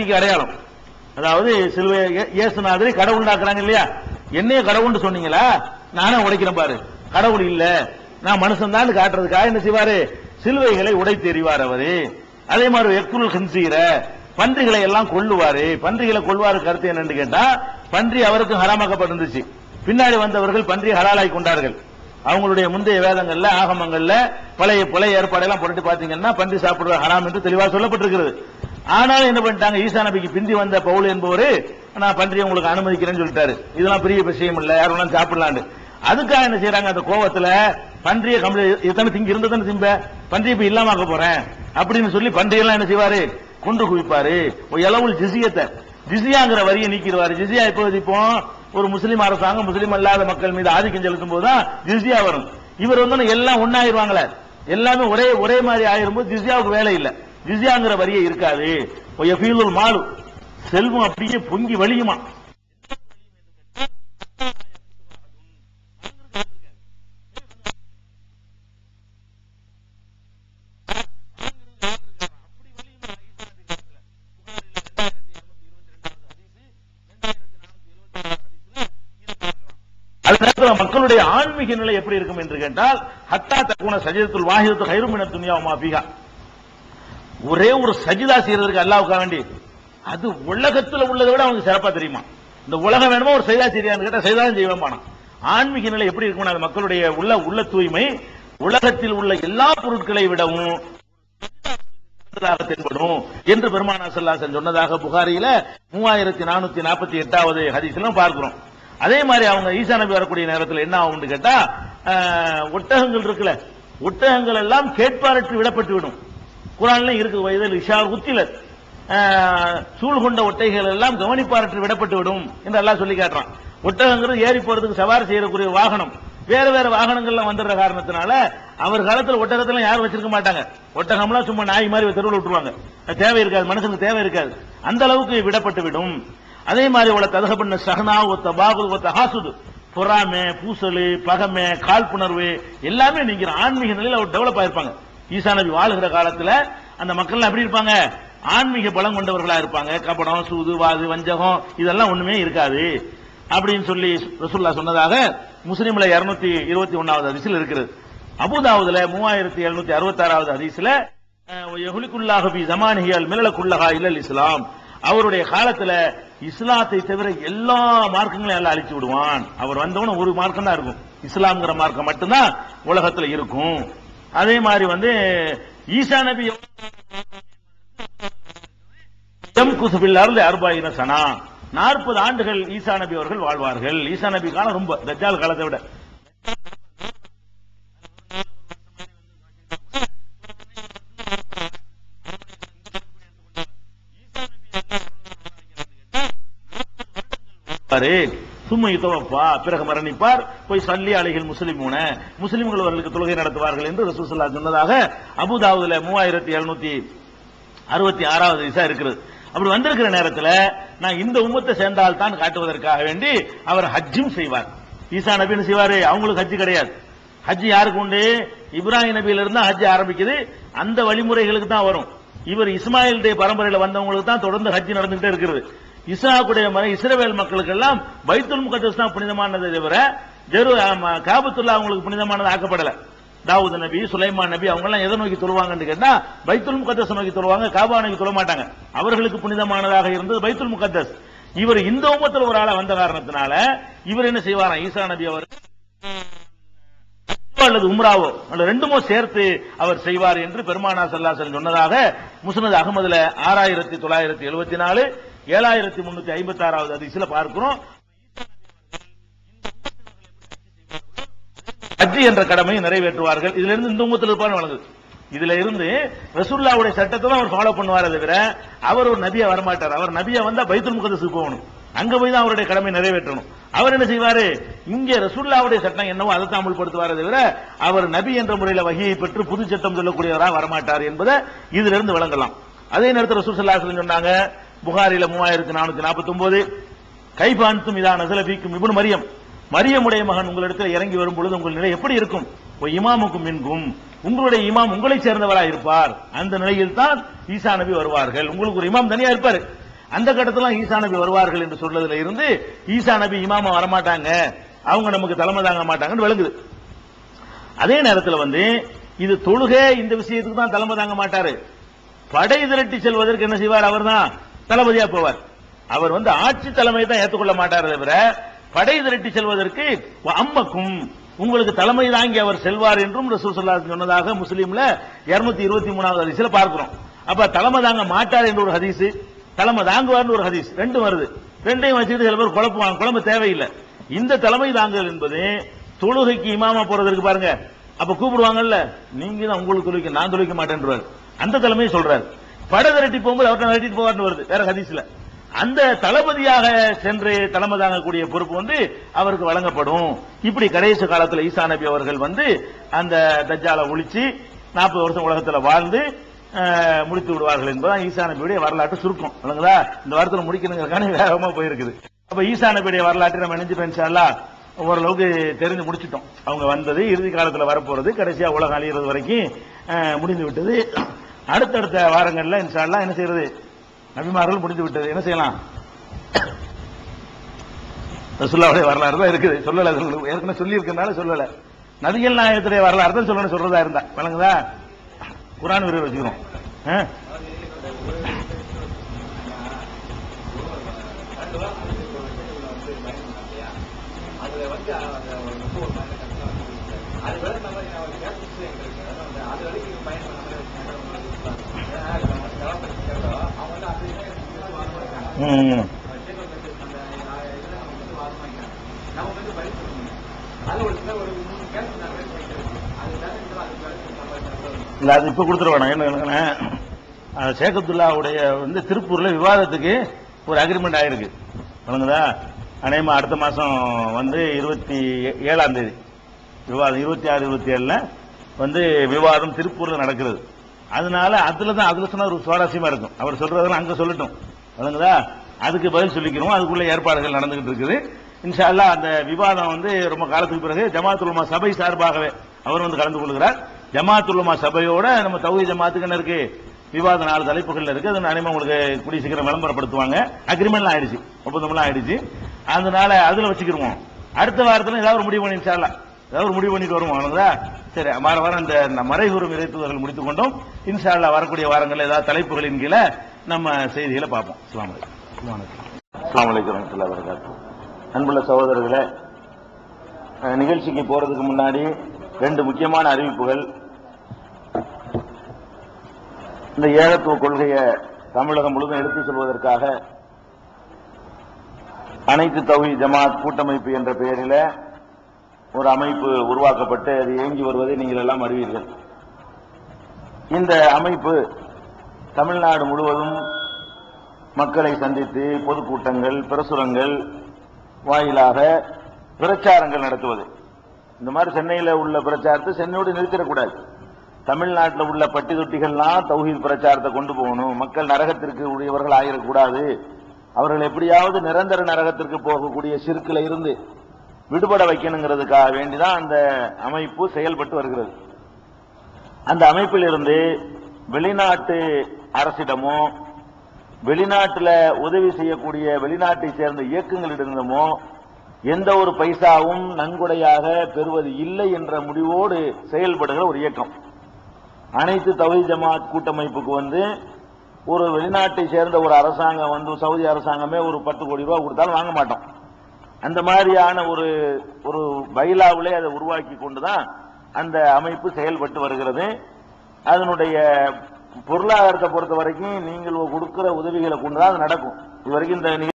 நம்பிக்கைக்கு அடையாளம். அதாவது சிலுவை இயே- இயேசுநாதரை கடவுள் உண்டாக்குறாங்க இல்லையா? என்னைய கடவுள்னு சொன்னீங்களா? நானே உடைக்கிறேன் பாரு. கடவுள் இல்ல. நான் மனுஷன் தான் காட்டுறதுக்காக என்ன செய்வாரு? சிலுவைகளை உடை தெரிவார் அவரு. அதே மாதிரி எக்குருள் ஹின்சீர பன்றிகளை எல்லாம் கொள்ளுவாரு பன்றிகளை கொள்வாரு கருத்து என்னன்னு கேட்டா பன்றி அவருக்கு ஹராமாக்கப்பட்டிருந்துச்சு. பின்னாடி வந்தவர்கள் பன்றி ஹலாலாய் கொண்டார்கள். அவங்களுடைய முந்தைய வேதங்கள்ல ஆகமங்கள்ல பழைய பழைய ஏற்பாடெல்லாம் புரட்டி பாத்தீங்கன்னா பன்றி சாப்பிடுவது ஹராம் என்று தெளிவாக சொல்லப்பட்டிருக்கிறது. ஆனாலும் என்ன பண்ணிட்டாங்க? ஈசா நபிக்கு பிந்தி வந்த பவுல் என்பவரு நான் பன்றியை உங்களுக்கு அனுமதிக்கிறேன்னு சொல்லிட்டாரு. இதெல்லாம் பெரிய விஷயம் இல்லை யாரும் வேணாலும் சாப்பிடலான்னு அதுக்காக என்ன செய்யறாங்க அந்த கோவத்துல பன்றியை கம்பளி எத்தனை திங்க இருந்ததுன்னு திம்ப பன்றியை இப்ப இல்லாமக்க போறேன். அப்படின்னு சொல்லி பன்றியெல்லாம் என்ன செய்வாரு? கொண்டு குவிப்பாரு. ஒரு ஜிசியத்தை ஜிசியாங்கிற வரியை நீக்கிடுவாரு. ஜிசியா எப்போ இப்போ ஒரு முஸ்லீம் அரசாங்கம் முஸ்லீம் அல்லாத மக்கள் மீது ஆதிக்கம் செலுத்தும் போதுதான் ஜிசியா வரும். இவர் வந்து எல்லாம் ஒன்னாயிருவாங்களே எல்லாமே ஒரே ஒரே மாதிரி ஆயிரும்போது ஜிசியாவுக்கு வேலை இல்லை. ஜிசியாங்கிற வரியே இருக்காது. மாலு. செல்வம் அப்படியே பொங்கி வழியுமா? அது மக்களுடைய ஆன்மீக நிலை எப்படி இருக்கும் என்று கேட்டால் ஹத்தா தக்குன சஜிதத்துல் வாஹிதத்து ஹைருமின துனியா பீகா ஒரே ஒரு சஜிதா செய்யறதுக்கு அல்லாவுக்காக வேண்டி அது உலகத்துல உள்ளதை விட அவனுக்கு சிறப்பா தெரியுமா? இந்த உலகம் வேணுமோ? ஒரு சைதா செய்யான்னு கேட்டா சைதான் செய்வேன் ஆன்மீக நிலை எப்படி இருக்கும் அது மக்களுடைய உள்ள உள்ள தூய்மை உலகத்தில் உள்ள எல்லா பொருட்களை விடவும் தென்படும் என்று பெருமானா சல்லாசன் சொன்னதாக புகாரியில மூவாயிரத்தி நானூத்தி நாற்பத்தி எட்டாவது ஹதீஸ்ல பார்க்கிறோம். அதே மாதிரி அவங்க ஈசா நபி வரக்கூடிய நேரத்தில் என்ன ஆகும்னு கேட்டா ஆஹ், ஒட்டகங்கள் இருக்குல்ல ஒட்டகங்கள் எல்லாம் கேட்பாரற்று விடப்பட்டு விடும் குரான்ல இருக்குது வயதில் இஷா உத்திலர் சூழ் கொண்ட ஒட்டைகள் எல்லாம் கவனிப்பாரற்று விடப்பட்டு விடும் என்று எல்லாம் சொல்லி காட்டுறான். ஒட்டகங்கிறது ஏறி போறதுக்கு சவாரி செய்யக்கூடிய வாகனம். வேற வேற வாகனங்கள்லாம் வந்துடுற காரணத்தினால அவர் காலத்தில் ஒட்டகத்தெல்லாம் யாரும் வச்சிருக்க மாட்டாங்க. ஒட்டகம்லாம் சும்மா நாய் மாதிரி தெருவில் விட்டுருவாங்க. தேவை இருக்காது மனுஷனுக்கு தேவை இருக்காது. அந்த அளவுக்கு விடப்பட்டு விடும். அதே மாதிரி உள்ள ததக பண்ண சகனா ஒத்த பாகு ஒத்த ஹாசுது பொறாமை பூசல் பகமை காழ்ப்புணர்வு எல்லாமே நீங்க ஆன்மீக நிலையில் அவர் டெவலப் ஆயிருப்பாங்க. ஈசா நபி வாழுகிற காலத்துல அந்த மக்கள் எப்படி இருப்பாங்க? ஆன்மீக பலம் கொண்டவர்களா இருப்பாங்க. கபடம் சூது வாது வஞ்சகம் இதெல்லாம் ஒண்ணுமே இருக்காது. அப்படின்னு சொல்லி ரசூல்லா சொன்னதாக முஸ்லீம்ல இருநூத்தி இருபத்தி ஒன்னாவது அதிசல் இருக்கிறது அபுதாவுதுல மூவாயிரத்தி எழுநூத்தி அறுபத்தி ஆறாவது ஹதீஸ்ல யஹுலிக்குல்லாஹ பி ஜமானிஹியல் இல்லல் இஸ்லாம். அவருடைய காலத்துல இஸ்லாத்தை தவிர எல்லா மார்க்கங்களையும் எல்லாம் அழிச்சு விடுவான். அவர் வந்தவன ஒரு மார்க்கம் தான் இருக்கும். இஸ்லாம்ங்கிற மார்க்கம் மட்டும்தான் உலகத்துல இருக்கும். அதே மாதிரி வந்து ஈசா நபி எம் குசுபில் அருள் சனா. நாற்பது ஆண்டுகள் ஈசா நபி அவர்கள் வாழ்வார்கள். ஈசா நபி காலம் ரொம்ப தஜால் காலத்தை விட. பாரு சும்மை துவப்பா பிறகு மரணிப்பார் போய் சல்லி அலைகள் முஸ்லிமூன. முஸ்லிம்கள் அவர்களுக்கு தொழுகை நடத்துவார்கள் என்று ரசூசல்லா சொன்னதாக அபுதாவுதுல மூவாயிரத்தி எழுநூத்தி அறுபத்தி ஆறாவது விசா இருக்கிறது அப்படி வந்திருக்கிற நேரத்தில் நான் இந்த உம்மத்தை சேர்ந்தால் தான் காட்டுவதற்காக வேண்டி அவர் ஹஜ்ஜும் செய்வார். ஈசா நபின்னு செய்வாரு அவங்களுக்கு ஹஜ்ஜு கிடையாது. ஹஜ்ஜு யாருக்கு உண்டு? இப்ராஹிம் நபியிலிருந்து இருந்தா ஆரம்பிக்குது. அந்த வழிமுறைகளுக்கு தான் வரும். இவர் இஸ்மாயிலுடைய பரம்பரையில வந்தவங்களுக்கு தான் தொடர்ந்து ஹஜ்ஜு நடந்துகிட்டே இருக்கிறது. இஸ்ராக்குடைய மகன் இஸ்ரவேல் மக்களுக்கு எல்லாம் பைத்துல் முகத்தஸ் தான் புனிதமானதை தவிர ஜெரு காபத்துல்லா அவங்களுக்கு புனிதமானது ஆக்கப்படல. தாவூத் நபி சுலைமான் நபி அவங்க எல்லாம் எதை நோக்கி தொழுவாங்கன்னு கேட்டா பைத்துல் முகத்தஸ் நோக்கி தொழுவாங்க காபா நோக்கி தொழ மாட்டாங்க. அவர்களுக்கு புனிதமானதாக இருந்தது பைத்துல் முகத்தஸ். இவர் இந்த உமத்தில் ஒரு ஆளா வந்த காரணத்தினால இவர் என்ன செய்வாராம் ஈசா நபி அவர் அல்லது உம்ராவோ? அல்லது ரெண்டுமோ சேர்த்து அவர் செய்வார் என்று பெருமானா சல்லாசன் சொன்னதாக முஸ்னத் அகமதுல ஆறாயிரத்தி தொள்ளாயிரத்தி எழுபத்தி நாலு ஏழாயிரத்தி முன்னூத்தி ஐம்பத்தி ஆறாவது அதிசல பார்க்கிறோம். ஹஜ்ஜி என்ற கடமையை நிறைவேற்றுவார்கள். இதுல இருந்து இந்த உம்மத்தில் இருப்பான்னு வழங்குது. இதுல இருந்து ரசூல்லாவுடைய சட்டத்தை தான் அவர் ஃபாலோ பண்ணுவாரே தவிர அவர் ஒரு நபியா வரமாட்டார். அவர் நபியா வந்தா பைத்துல் முகதஸுக்கு போகணும். அங்க போய் தான் அவருடைய கடமை நிறைவேற்றணும். அவர் என்ன செய்வாரு? இங்கே ரசூல்லாவுடைய சட்டம் என்னவோ அதை தான் அமல்படுத்துவாரே. தவிர அவர் நபி என்ற முறையில வகையை பெற்று புது சட்டம் சொல்லக்கூடியவராக வரமாட்டார் என்பதை இதுல இருந்து விளங்கலாம். அதே நேரத்தில் ரசூல் ஸல்லல்லாஹு சொன்னாங்க புகாரில மூவாயிரத்தி நானூத்தி நாற்பத்தி ஒன்பது கைபான்சும் இதான நசல இபுன் மரியம். மரியமுடைய மகன் உங்களிடத்தில் இறங்கி வரும் பொழுது உங்கள் நிலை எப்படி இருக்கும்? இமாமுக்கும் மின்கும். உங்களுடைய இமாம் உங்களை சேர்ந்தவரா இருப்பார் அந்த நிலையில் தான் ஈசா நபி வருவார்கள். உங்களுக்கு ஒரு இமாம் தனியா இருப்பாரு. அந்த கட்டத்துல ஈசா நபி வருவார்கள் என்று சொல்றதுல இருந்து ஈசா நபி இமாமா வரமாட்டாங்க. அவங்க நமக்கு தலைமை தாங்க மாட்டாங்கன்னு விளங்குது. அதே நேரத்துல வந்து இது தொழுகை இந்த விஷயத்துக்கு தான் தலைமை தாங்க மாட்டாரு. படை திரட்டி செல்வதற்கு என்ன செய்வார் அவர்தான்? தளபதியா போவார். அவர் வந்து ஆட்சி தலைமையை தான் ஏற்றுக்கொள்ள மாட்டார் தவிர படை திரட்டி செல்வதற்கு அம்மக்கும் உங்களுக்கு தலைமை தாங்கி அவர் செல்வார் என்றும் ரசூல் சொல்லா சொன்னதாக முஸ்லீம்ல 223 இருபத்தி மூணாவது ஹதீஸ்ல பார்க்கிறோம். அப்ப தலைமை தாங்க மாட்டார் என்று ஒரு ஹதீஸ் தலைமை தாங்குவார்னு ஒரு ஹதீஸ் ரெண்டும் வருது. ரெண்டையும் வச்சுட்டு சில பேர் குழப்புவாங்க குழம்பு தேவையில்லை. இந்த தலைமை தாங்கல் என்பது தொழுகைக்கு இமாமா போறதற்கு பாருங்க. அப்ப கூப்பிடுவாங்கல்ல நீங்க தான் உங்களுக்கு தொழுவிக்க நான் தொழுவிக்க மாட்டேன்றாரு. அந்த தலைமையை சொல்றாரு. படை திரட்டி போகும்போது அவர்கிட்ட விரட்டிட்டு போவார்னு வருது வேற ஹதீஸ்ல. அந்த தளபதியாக சென்று தலைமை தாங்கக்கூடிய பொறுப்பு வந்து அவருக்கு வழங்கப்படும். இப்படி கடைசி காலத்தில் ஈசா நபி அவர்கள் வந்து அந்த தஜாலை ஒழிச்சு நாற்பது வருஷம் உலகத்தில் வாழ்ந்து முடித்து விடுவார்கள் என்பதுதான் ஈசா நபியுடைய வரலாற்று சுருக்கம். இல்லைங்களா இந்த வாரத்தில் முடிக்கணுங்கிறதுக்கான வேகமா போயிருக்குது. அப்ப ஈசா நபியுடைய வரலாற்றை நம்ம நினைஞ்சிட்டோம் ஓரளவுக்கு தெரிஞ்சு முடிச்சிட்டோம். அவங்க வந்தது இறுதி காலத்தில் வரப்போறது கடைசியா உலகம் அழியிறது வரைக்கும் முடிந்து விட்டது. அடுத்தடுத்த வாரங்கள்ல இன்ஷால்லாம் என்ன செய்யறது? நபிமார்கள் முடிந்து விட்டது. என்ன செய்யலாம்? ரசுல்லாவுடைய வரலாறு தான் இருக்குது. சொல்லலை ஏற்கனவே சொல்லி இருக்கனால சொல்லல. நபிகள் நாயகத்துடைய வரலாறு தான் சொல்லணும் சொல்றதா இருந்தா. வழங்குதா? குரான் விரிவு வச்சுக்கிறோம். அது வந்து இல்லை அது இப்போ கொடுத்துட வேணாம். என்ன சேகத்துல்லாவுடைய வந்து திருப்பூரில் விவாதத்துக்கு ஒரு அக்ரிமெண்ட் ஆயிருக்கு. வழங்குதா அநேகமா அடுத்த மாதம் வந்து இருபத்தி ஏழாம் தேதி. விவாதம் இருபத்தி ஆறு இருபத்தி ஏழில் வந்து விவாதம் திருப்பூரில் நடக்கிறது. அதனால அதில் தான் அதில் சொன்னால் ஒரு சுவாரஸ்யமாக இருக்கும். அவர் சொல்கிறதெல்லாம் அங்கே சொல்லட்டும். வழங்குதா? அதுக்கு பதில் சொல்லிக்கிறோம் அதுக்குள்ள ஏற்பாடுகள் நடந்துகிட்டு இருக்குது. இன்ஷால்லா அந்த விவாதம் வந்து ரொம்ப காலத்துக்கு பிறகு ஜமாத்துல் உலமா சபை சார்பாகவே அவர் வந்து கலந்து கொள்கிறார். ஜமாத்துல் உலமா சபையோட நம்ம தௌஹி ஜமாத்துக்கு என்ன இருக்கு? விவாத நாலு தலைப்புகள் இருக்கு. அது அனைமா உங்களுக்கு கூடிய சீக்கிரம் விளம்பரப்படுத்துவாங்க. அக்ரிமெண்ட்லாம் ஆயிடுச்சு. ஒப்பந்தம்லாம் ஆயிடுச்சு. அதனால அதுல வச்சுக்கிருவோம். அடுத்த வாரத்தில் ஏதாவது ஒரு முடிவு பண்ணி இன்ஷா ஏதாவது ஒரு முடிவு பண்ணிட்டு வருவோம். அவ்வளவுதா சரி வார வாரம் இந்த இந்த மறைகுறும் இறைத்துவர்கள் முடித்துக் கொண்டோம். இன்ஷால்லா வரக்கூடிய வாரங்களில் ஏதாவது தலைப்புகளின் கீழே நம்ம செய்திகளை பார்ப்போம். அஸ்ஸலாமு அலைக்கும். அஸ்ஸலாமு அலைக்கும். வரஹ்மத்துல்லாஹி வபரகாத்துஹு. அன்புள்ள சகோதரர்களே நிகழ்ச்சிக்கு போறதுக்கு முன்னாடி ரெண்டு முக்கியமான அறிவிப்புகள். இந்த ஏகத்துவ கொள்கையை தமிழகம் முழுவதும் எடுத்துச் செல்வதற்காக அனைத்து தௌஹி ஜமாத் கூட்டமைப்பு என்ற பெயரில ஒரு அமைப்பு உருவாக்கப்பட்டு அது இயங்கி வருவதை நீங்கள் எல்லாம் அறிவீர்கள். இந்த அமைப்பு தமிழ்நாடு முழுவதும் மக்களை சந்தித்து பொதுக்கூட்டங்கள் பிரசுரங்கள் வாயிலாக பிரச்சாரங்கள் நடத்துவது. இந்த மாதிரி சென்னையில் உள்ள பிரச்சாரத்தை சென்னையோடு நிறுத்திடக்கூடாது. தமிழ்நாட்டில் உள்ள பட்டி தொட்டிகள்லாம் தௌஹீத் பிரச்சாரத்தை கொண்டு போகணும். மக்கள் நரகத்திற்கு உரியவர்கள் ஆகிடக்கூடாது. அவர்கள் எப்படியாவது நிரந்தர நரகத்திற்கு போகக்கூடிய சிறுக்கில் இருந்து விடுபட வைக்கணுங்கிறதுக்காக வேண்டிதான் அந்த அமைப்பு செயல்பட்டு வருகிறது. அந்த அமைப்பில் இருந்து வெளிநாட்டு அரசிடமோ வெளிநாட்டில் உதவி செய்யக்கூடிய வெளிநாட்டை சேர்ந்த இயக்கங்களிடமோ எந்த ஒரு பைசாவும் நன்கொடையாக பெறுவது இல்லை என்ற முடிவோடு செயல்படுகிற ஒரு இயக்கம். அனைத்து தௌஹி ஜமாத் கூட்டமைப்புக்கு வந்து ஒரு வெளிநாட்டை சேர்ந்த ஒரு அரசாங்கம் வந்து சவுதி அரசாங்கமே ஒரு பத்து கோடி ரூபாய் கொடுத்தாலும் வாங்க மாட்டோம். அந்த மாதிரியான ஒரு ஒரு பைலாவிலே அதை உருவாக்கி கொண்டுதான் அந்த அமைப்பு செயல்பட்டு வருகிறது. அதனுடைய பொருளாதாரத்தை பொறுத்த வரைக்கும் நீங்கள் கொடுக்கிற உதவிகளை கொண்டுதான் அது நடக்கும். இது வரைக்கும் இந்த